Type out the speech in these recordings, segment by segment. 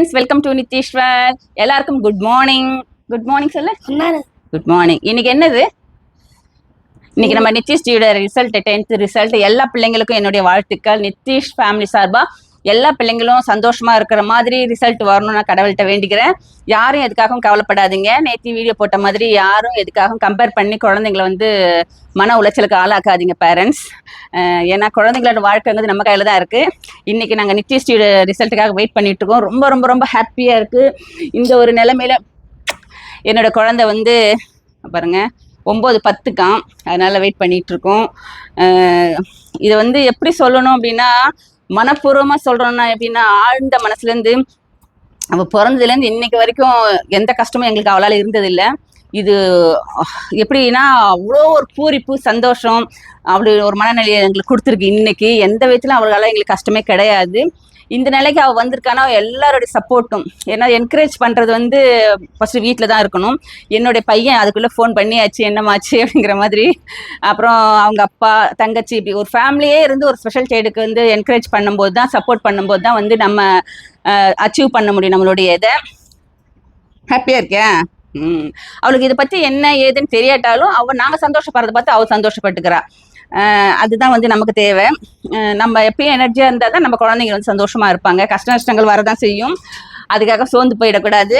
Friends welcome to Nitheeswar எல்லாருக்கும் good morning good morning சொல்லு. Good morning இன்னைக்கு என்னது? இன்னைக்கு நம்ம நித்தீஷ்ஜியோட ரிசல்ட் டென்த் ரிசல்ட் எல்லா பிள்ளைங்களுக்கும் என்னுடைய வாழ்த்துக்கள். நித்தீஷ் ஃபேமிலி சார்பா எல்லா பிள்ளைங்களும் சந்தோஷமா இருக்கிற மாதிரி ரிசல்ட் வரணும்னு நான் கடவுள்கிட்ட வேண்டிக்கிறேன். யாரும் எதுக்காகவும் கவலைப்படாதீங்க. நேற்று வீடியோ போட்ட மாதிரி யாரும் எதுக்காகவும் கம்பேர் பண்ணி குழந்தைங்களை வந்து மன உளைச்சலுக்கு ஆளாக்காதீங்க பேரண்ட்ஸ் ஏன்னா குழந்தைங்களோட வாழ்க்கைங்கிறது நம்ம கையில் தான் இருக்கு. இன்னைக்கு நாங்கள் நித்யஸ்ரீயோட ரிசல்ட்டுக்காக வெயிட் பண்ணிட்டு இருக்கோம். ரொம்ப ரொம்ப ரொம்ப ஹாப்பியா இருக்கு. இந்த ஒரு நிலைமையில என்னோட குழந்தை வந்து பாருங்க ஒம்பது பத்துக்காம் அதனால வெயிட் பண்ணிட்டு இருக்கோம். இதை வந்து எப்படி சொல்லணும் அப்படின்னா மனப்பூர்வமா சொல்றோம்னா எப்படின்னா ஆழ்ந்த மனசுல இருந்து அவ பிறந்ததுலேருந்து இன்னைக்கு வரைக்கும் எந்த கஷ்டமும் எங்களுக்கு அவளால் இருந்ததில்லை. இது எப்படின்னா அவ்வளோ ஒரு பூரிப்பு சந்தோஷம் அப்படி ஒரு மனநிலையை எங்களுக்கு கொடுத்துருக்கு. இன்னைக்கு எந்த விதத்திலும் அவளால் எங்களுக்கு கஷ்டமே கிடையாது. இந்த நிலைக்கு அவள் வந்திருக்கானா எல்லாருடைய சப்போர்ட்டும் ஏன்னா என்கரேஜ் பண்ணுறது வந்து ஃபஸ்ட்டு வீட்டில் தான் இருக்கணும். என்னுடைய பையன் அதுக்குள்ளே ஃபோன் பண்ணியாச்சு என்னமாச்சு அப்படிங்கிற மாதிரி. அப்புறம் அவங்க அப்பா தங்கச்சி இப்படி ஒரு ஃபேமிலியே இருந்து ஒரு ஸ்பெஷல் சைடுக்கு வந்து என்கரேஜ் பண்ணும்போது தான் சப்போர்ட் பண்ணும்போது தான் வந்து நம்ம அச்சீவ் பண்ண முடியும் நம்மளுடைய இதை. ஹாப்பியாக இருக்கேன் ம். அவளுக்கு இதை பற்றி என்ன ஏதுன்னு தெரியாட்டாலும் அவள் நாங்கள் சந்தோஷப்படுறத பார்த்து அவள் சந்தோஷப்பட்டுக்கிறா. அதுதான் வந்து நமக்கு தேவை. நம்ம எப்பயும் எனர்ஜியாக இருந்தால் தான் நம்ம குழந்தைங்க வந்து சந்தோஷமாக இருப்பாங்க. கஷ்ட நஷ்டங்கள் வரதான் செய்யும். அதுக்காக சோர்ந்து போயிடக்கூடாது.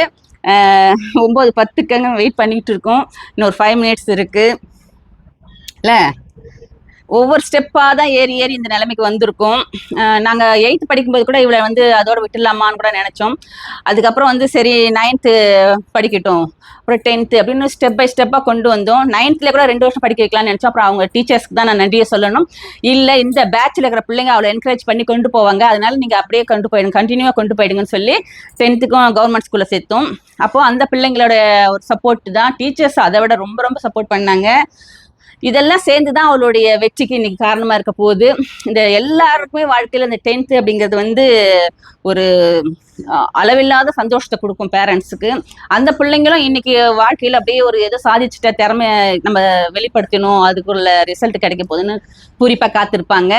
ஒம்பது பத்துக்கங்க வெயிட் பண்ணிகிட்டு இருக்கோம். இன்னொரு ஃபைவ் மினிட்ஸ் இருக்குது இல்லை? ஒவ்வொரு ஸ்டெப்பாக தான் ஏறி ஏறி இந்த நிலைமைக்கு வந்திருக்கோம். நாங்கள் எயித்து படிக்கும்போது கூட இவளை வந்து அதோட விட்டுடலாமான்னு கூட நினச்சோம். அதுக்கப்புறம் வந்து சரி நைன்த்து படிக்கட்டும். அப்புறம் டென்த்து அப்படின்னு ஸ்டெப் பை ஸ்டெப்பாக கொண்டு வந்தோம். நைன்த்தில் கூட ரெண்டு வருஷம் படிக்க வைக்கலாம்னு நினச்சோம். அப்புறம் அவங்க டீச்சர்ஸ்க்கு தான் நான் நன்றியை சொல்லணும். இல்லை இந்த பேட்சில் இருக்கிற பிள்ளைங்க அவளை என்கரேஜ் பண்ணி கொண்டு போவாங்க. அதனால நீங்கள் அப்படியே கொண்டு போயிடுங்க கண்டினியூவாக கொண்டு போயிடுங்கன்னு சொல்லி டென்த்துக்கும் கவர்மெண்ட் ஸ்கூலில் சேர்த்தோம். அப்போது அந்த பிள்ளைங்களோட ஒரு சப்போர்ட் தான். டீச்சர்ஸ் அதை விட ரொம்ப ரொம்ப சப்போர்ட் பண்ணாங்க. இதெல்லாம் சேர்ந்து தான் அவளுடைய வெற்றிக்கு இன்னைக்கு காரணமா இருக்க போகுது. இந்த எல்லாருக்குமே வாழ்க்கையில இந்த டென்த்து அப்படிங்கிறது வந்து ஒரு அளவில்லாத சந்தோஷத்தை கொடுக்கும் பேரண்ட்ஸுக்கு அந்த பிள்ளைங்களும் இன்னைக்கு வாழ்க்கையில அப்படியே ஒரு ஏதோ சாதிச்சுட்ட திறமைய நம்ம வெளிப்படுத்தணும் அதுக்குள்ள ரிசல்ட் கிடைக்க போகுதுன்னு பூரிப்பா காத்திருப்பாங்க.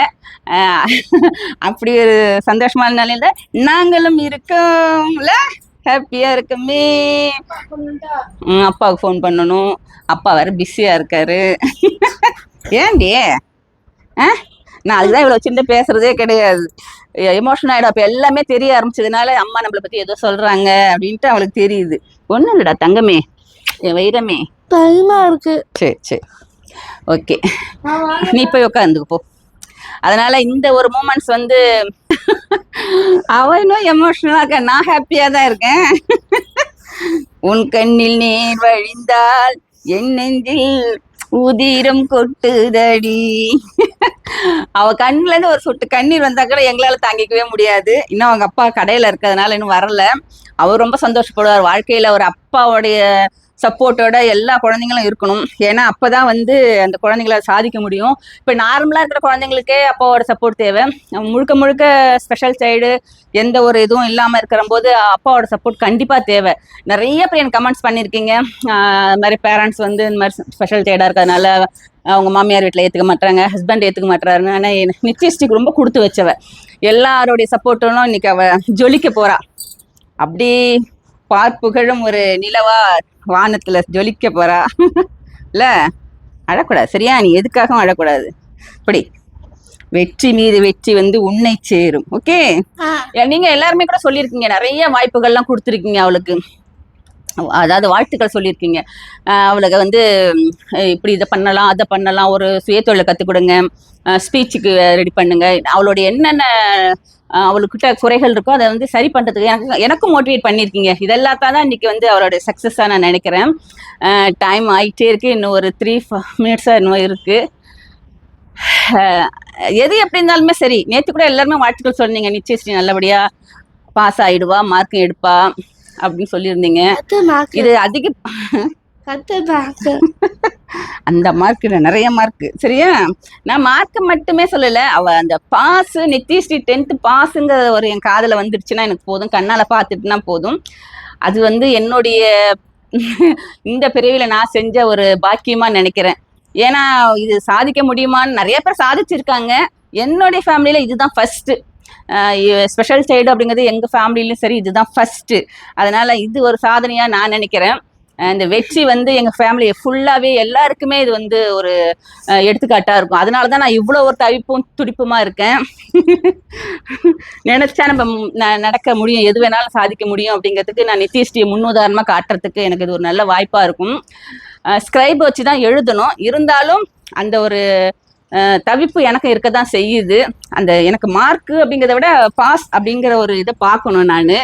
அப்படி ஒரு சந்தோஷமான நிலையில நாங்களும் இருக்கோம்ல. ஹாப்பியா இருக்குமே. அப்பாவுக்கு ஃபோன் பண்ணணும். அப்பா வேற பிஸியா இருக்காரு. ஏன்டி? ஆ? நான் அதுதான் இவ்வளோ சின்ன பேசுறதே கிடையாது. எமோஷன் ஆகிடும் அப்போ எல்லாமே தெரிய ஆரம்பிச்சதுனால அம்மா நம்மளை பற்றி ஏதோ சொல்கிறாங்க அப்படின்ட்டு அவளுக்கு தெரியுது. ஒன்றும் இல்லைடா தங்கமே. என் வைரமே. பயமா இருக்கு. சரி சரி. ஓகே நீ போய் உட்காந்துக்கு போ. அதனால இந்த ஒரு மூமெண்ட்ஸ் வந்து அவ இன்னும் எமோஷனலாக இருக்க? நான் ஹாப்பியா தான் இருக்கேன். உன் கண்ணில் நீர் வழிந்தால் என் நெஞ்சில் உதிரம் கொட்டுதடி. அவ கண்ணுல இருந்து ஒரு சொட்டு கண்ணீர் வந்தா கூட எங்களால தாங்கிக்கவே முடியாது. இன்னும் அவங்க அப்பா கடையில இருக்கிறதுனால இன்னும் வரல. அவர் ரொம்ப சந்தோஷப்படுவார். வாழ்க்கையில ஒரு அப்பாவுடைய சப்போர்ட்டோட எல்லா குழந்தைங்களும் இருக்கணும். ஏன்னா அப்பதான் வந்து அந்த குழந்தைங்கள சாதிக்க முடியும். இப்போ நார்மலா இருக்கிற குழந்தைங்களுக்கே அப்பாவோட சப்போர்ட் தேவை. முழுக்க முழுக்க ஸ்பெஷல் சைடு எந்த ஒரு இதுவும் இல்லாம இருக்கிற போது அப்பாவோட சப்போர்ட் கண்டிப்பா தேவை. நிறைய பேர் எனக்கு கமெண்ட்ஸ் பண்ணியிருக்கீங்க. இந்த மாதிரி பேரண்ட்ஸ் வந்து இந்த மாதிரி ஸ்பெஷல் சைடா இருக்கிறதுனால அவங்க மாமியார் வீட்டில் ஏற்றுக்க மாட்டாங்க ஹஸ்பண்ட் ஏற்றுக்க மாட்டாருன்னு ஆனால் நிச்சயஸ்டிக்கு ரொம்ப கொடுத்து வச்சவ. எல்லாருடைய சப்போர்ட்டும் இன்னைக்கு அவ ஜொலிக்க போறா. அப்படி பார்ப்புகழும் ஒரு நிலவா வானத்துல ஜொலிக்க போறா. இல்ல? அழக்கூடாது. சரியா? நீ எதுக்காகவும் அழக்கூடாது. இப்படி. வெற்றி மீது வெற்றி வந்து உன்னை சேரும். ஓகே? நீங்க எல்லாருமே கூட சொல்லியிருக்கீங்க. நிறைய வாய்ப்புகள்லாம் கொடுத்துருக்கீங்க அவளுக்கு. அதாவது வாழ்த்துக்கள் சொல்லியிருக்கீங்க. அவளுக்கு வந்து இப்படி இதை பண்ணலாம் அதை பண்ணலாம். ஒரு சுயதொழிலை கற்றுக் கொடுங்க. ஸ்பீச்சுக்கு ரெடி பண்ணுங்க. அவளுடைய என்னென்ன அவளுக்கிட்ட குறைகள் இருக்கோ அதை வந்து சரி பண்ணுறதுக்கு எனக்கு எனக்கும் மோட்டிவேட் பண்ணியிருக்கீங்க. இதெல்லாத்தான் தான் இன்னைக்கு வந்து அவளோட சக்ஸஸாக நான் நினைக்கிறேன். டைம் ஆகிட்டே இருக்கு. இன்னும் ஒரு த்ரீ மினிட்ஸாக இன்னும் இருக்குது எது எப்படி இருந்தாலுமே சரி. நேற்று கூட எல்லாருமே வாழ்த்துக்கள் சொன்னீங்க. நிச்சயஸ்ரீ நல்லபடியா பாஸ் ஆயிடுவா மார்க் எடுப்பா அப்படின்னு சொல்லியிருந்தீங்க. இது அதிக அந்த மார்க் நிறைய மார்க் சரியா? நான் மார்க் மட்டுமே சொல்லல. அவ அந்த பாஸ் நித்திஸ்ரீ டென்த் பாஸுங்கிற ஒரு என் காதில் வந்துடுச்சுன்னா எனக்கு போதும். கண்ணால பார்த்துட்டுனா போதும். அது வந்து என்னுடைய இந்த பிரிவில் நான் செஞ்ச ஒரு பாக்கியமா நினைக்கிறேன். ஏன்னா இது சாதிக்க முடியுமான்னு நிறைய பேர் சாதிச்சிருக்காங்க. என்னுடைய ஃபேமிலியில இதுதான் ஃபர்ஸ்ட் ஸ்பெஷல் சைடு அப்படிங்கிறது எங்கள் ஃபேமிலியிலும் சரி இதுதான் ஃபஸ்ட்டு அதனால் இது ஒரு சாதனையாக நான் நினைக்கிறேன். இந்த வெற்றி வந்து எங்கள் ஃபேமிலி ஃபுல்லாகவே எல்லாருக்குமே இது வந்து ஒரு எடுத்துக்காட்டா இருக்கும். அதனாலதான் நான் இவ்வளோ ஒரு தவிப்பும் துடிப்புமா இருக்கேன். நினைச்சா நம்ம ந- நடக்க முடியும். எது வேணாலும் சாதிக்க முடியும் அப்படிங்கிறதுக்கு நான் நிதிஷ்டியை முன்னுதாரணமா காட்டுறதுக்கு எனக்கு இது ஒரு நல்ல வாய்ப்பாக இருக்கும். ஸ்கிரைப் வச்சு தான் எழுதணும். இருந்தாலும் அந்த ஒரு தவிப்பு எனக்கு இருக்க தான் செய்யுது. அந்த எனக்கு மார்க்கு அப்படிங்கிறத விட பாஸ் அப்படிங்கிற ஒரு இதை பார்க்கணும் நான்.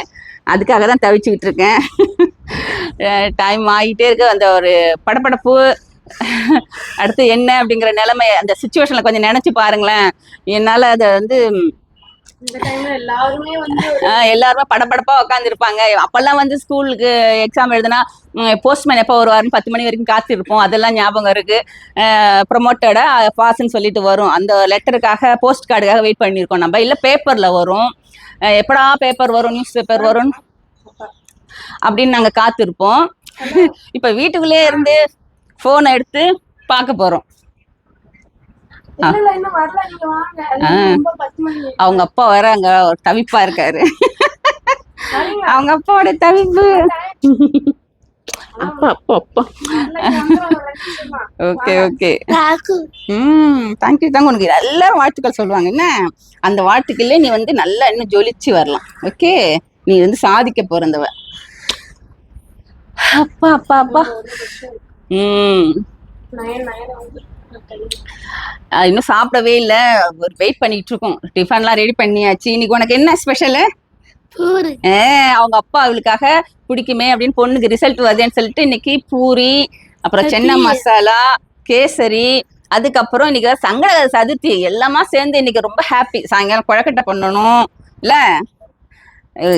அதுக்காக தான் தவிச்சுக்கிட்டு இருக்கேன். டைம் ஆகிட்டே இருக்கு. அந்த ஒரு படபடப்பு அடுத்து என்ன அப்படிங்கிற நிலைமை அந்த சுச்சுவேஷனில் கொஞ்சம் நினச்சி பாருங்களேன். என்னால் அதை வந்து எல்லாருமே வந்து ஆஹ் எல்லாருமே படபடப்பா உட்காந்துருப்பாங்க அப்பெல்லாம் வந்து ஸ்கூலுக்கு எக்ஸாம் எழுதுனா போஸ்ட்மேன் எப்போ வருவாருன்னு பத்து மணி வரைக்கும் காத்திருப்போம். அதெல்லாம் ஞாபகம் இருக்கு. ப்ரொமோட்டடா பாஸ்ன்னு சொல்லிட்டு வரும். அந்த லெட்டருக்காக போஸ்ட் கார்டுக்காக வெயிட் பண்ணியிருக்கோம் நம்ம. இல்லை பேப்பர்ல வரும். எப்படா பேப்பர் வரும் நியூஸ் பேப்பர் வரும்? அப்படின்னு நாங்க காத்திருப்போம். இப்ப வீட்டுக்குள்ளே இருந்து போனை எடுத்து பார்க்க போறோம். அவங்க அப்பா வராங்க ஒரு தவிப்பா இருக்காரு? அவங்க அப்பாவோட தவிப்பு. அப்பா அப்பா அப்பா. Okay okay. ம் தேங்க்யூ தாங்க உனக்கு எல்லாரும் வாழ்த்துக்கள் சொல்லுவாங்க. என்ன? அந்த வாழ்த்துக்களே நீ வந்து நல்லா இன்னும் ஜொலிச்சு வரலாம். ஓகே? நீ வந்து சாதிக்க போறந்தவ. அப்பா அப்பா அப்பா ம். நயன் நயன் வந்து அது இன்னும் சாப்பிடவே இல்லை. ஒரு வெயிட் பண்ணிட்டு இருக்கோம் டிஃபன்லாம் ரெடி பண்ணியாச்சு. இன்னைக்கு உனக்கு என்ன ஸ்பெஷலு பூரி. அவங்க அப்பா அவளுக்காக பிடிக்குமே அப்படின்னு பொண்ணுக்கு ரிசல்ட் வருதுன்னு சொல்லிட்டு இன்னைக்கு பூரி அப்புறம் சென்னை மசாலா கேசரி அதுக்கப்புறம் இன்னைக்கு சங்கட சதுர்த்தி. எல்லாமா சேர்ந்து இன்னைக்கு ரொம்ப ஹாப்பி சாயங்காலம் குழக்கட்டை பண்ணணும். இல்ல?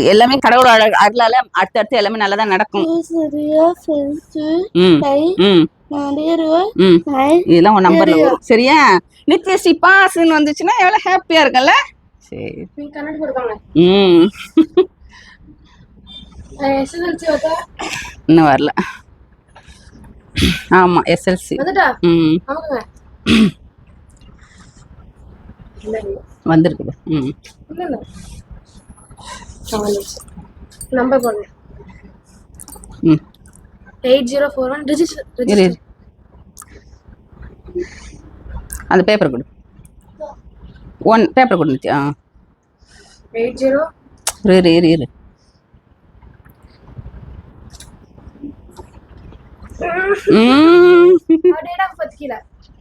எல்லாமே கடவுளோட அருள்- அருளால அடுத்தடுத்து எல்லாமே நல்லா தான் நடக்கும் இதெல்லாம் உன் நம்பர்ல வரும். சரியா? நித்யஸ்ரீ பாஸ்ன்னு வந்துச்சுன்னா எவ்வளவு ஹாப்பியா இருக்கல சரி. ம். இன்னும் வரல. ஆமா எஸ்எல்சி வந்துட்டா? ம். வந்திருக்குது ம். நம்பர் போடுங்க. ம். Eight zero four one register. அந்த பேப்பர் கொடு. ஒன் பேப்பர் கொடுந்துச்சு ஆ. Eight zero. இரு இரு இரு இரு.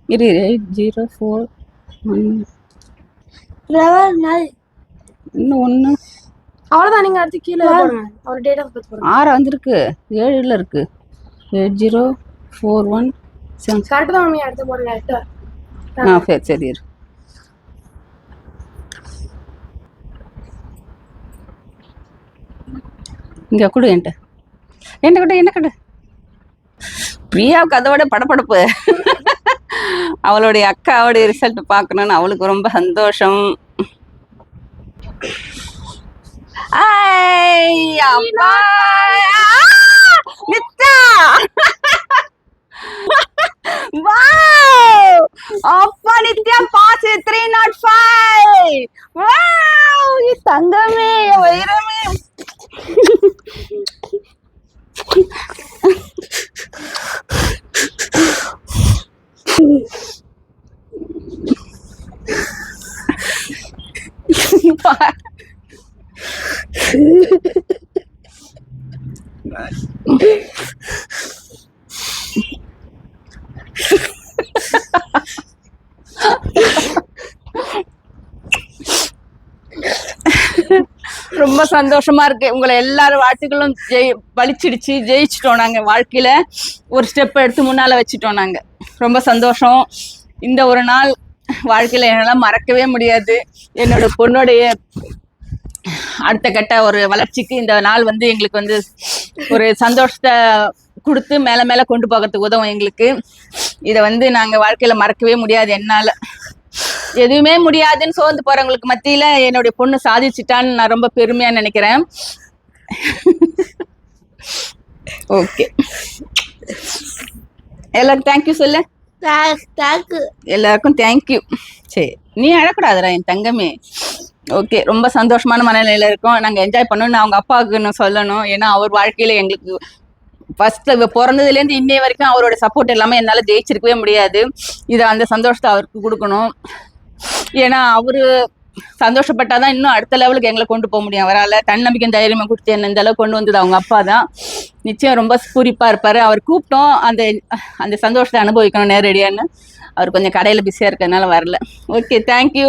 இரு எயிட் ஜீரோ ஃபோர் ஒன். இன்னும் ஒன்று அவ்வளோதான் நீங்கள் அடுத்து கீழே போடுங்க. அவர் டேட் ஆஃப் பர்த் போடுங்க. ஆறு வந்திருக்கு. ஏழில் இருக்கு. Eight zero four one seven. Correct தான் மம்மி அடுத்து போடுங்க எட்டு ஆ சரி சரி இரு. இங்க கொடு என்கிட்ட. என்கிட்ட கொடு என்ன கொடு? பிரியாவுக்கு அதை விட படபடப்பு அவளுடைய அக்காவுடைய ரிசல்ட் பார்க்கணும்னு அவளுக்கு ரொம்ப சந்தோஷம். அப்பா! ஆ! நித்தா! வாவ் அப்பா Nithya pass three not five wow தங்கமே வைரமே ரொம்ப சந்தோஷமா இருக்கு. உங்களை எல்லாரும் வாழ்த்துக்களும் ஜெய் பலிச்சிடுச்சு. ஜெயிச்சிட்டோம் நாங்க வாழ்க்கையில. ஒரு ஸ்டெப் எடுத்து முன்னால வச்சுட்டோம் நாங்க. ரொம்ப சந்தோஷம். இந்த ஒரு நாள் வாழ்க்கையில என்னால மறக்கவே முடியாது. என்னோட பொண்ணுடைய அடுத்த கட்ட ஒரு வளர்ச்சிக்கு இந்த நாள் வந்து எங்களுக்கு வந்து ஒரு சந்தோஷத்தை கொடுத்து மேல மேல கொண்டு போகிறதுக்கு உதவும் எங்களுக்கு. இதை வந்து நாங்க வாழ்க்கையில மறக்கவே முடியாது. என்னால எதுவுமே முடியாதுன்னு சோர்ந்து போறவங்களுக்கு மத்தியில என்னுடைய பொண்ணு சாதிச்சிட்டான்னு நான் ரொம்ப பெருமையா நினைக்கிறேன். ஓகே. எல்லாருக்கும் தேங்க்யூ சொல்லு. எல்லாருக்கும் தேங்க்யூ சரி நீ அழக்கூடாதுடா என் தங்கமே. ஓகே ரொம்ப சந்தோஷமான மனநிலையில இருக்கோம். நாங்க என்ஜாய் பண்ணணும் அவங்க அப்பாவுக்குன்னு சொல்லணும். ஏன்னா அவர் வாழ்க்கையில எங்களுக்கு ஃபர்ஸ்ட் பிறந்ததுல இருந்து இன்னைய வரைக்கும் அவரோட சப்போர்ட் எல்லாமே என்னால ஜெயிச்சிருக்கவே முடியாது. இதை அந்த சந்தோஷத்தை அவருக்கு கொடுக்கணும். ஏன்னா அவரு சந்தோஷப்பட்டாதான் இன்னும் அடுத்த லெவலுக்கு எங்களை கொண்டு போக முடியும். அவரால் தன்னம்பிக்கை தைரியமா கொடுத்து என்ன இந்த அளவுக்கு கொண்டு வந்தது அவங்க அப்பா தான் நிச்சயம் ரொம்ப பூரிப்பா இருப்பாரு. அவர் கூப்பிட்டோம். அந்த அந்த சந்தோஷத்தை அனுபவிக்கணும் நேரடியான்னு. அவர் கொஞ்சம் கடையில பிஸியா இருக்கிறதுனால வரல. Okay thank you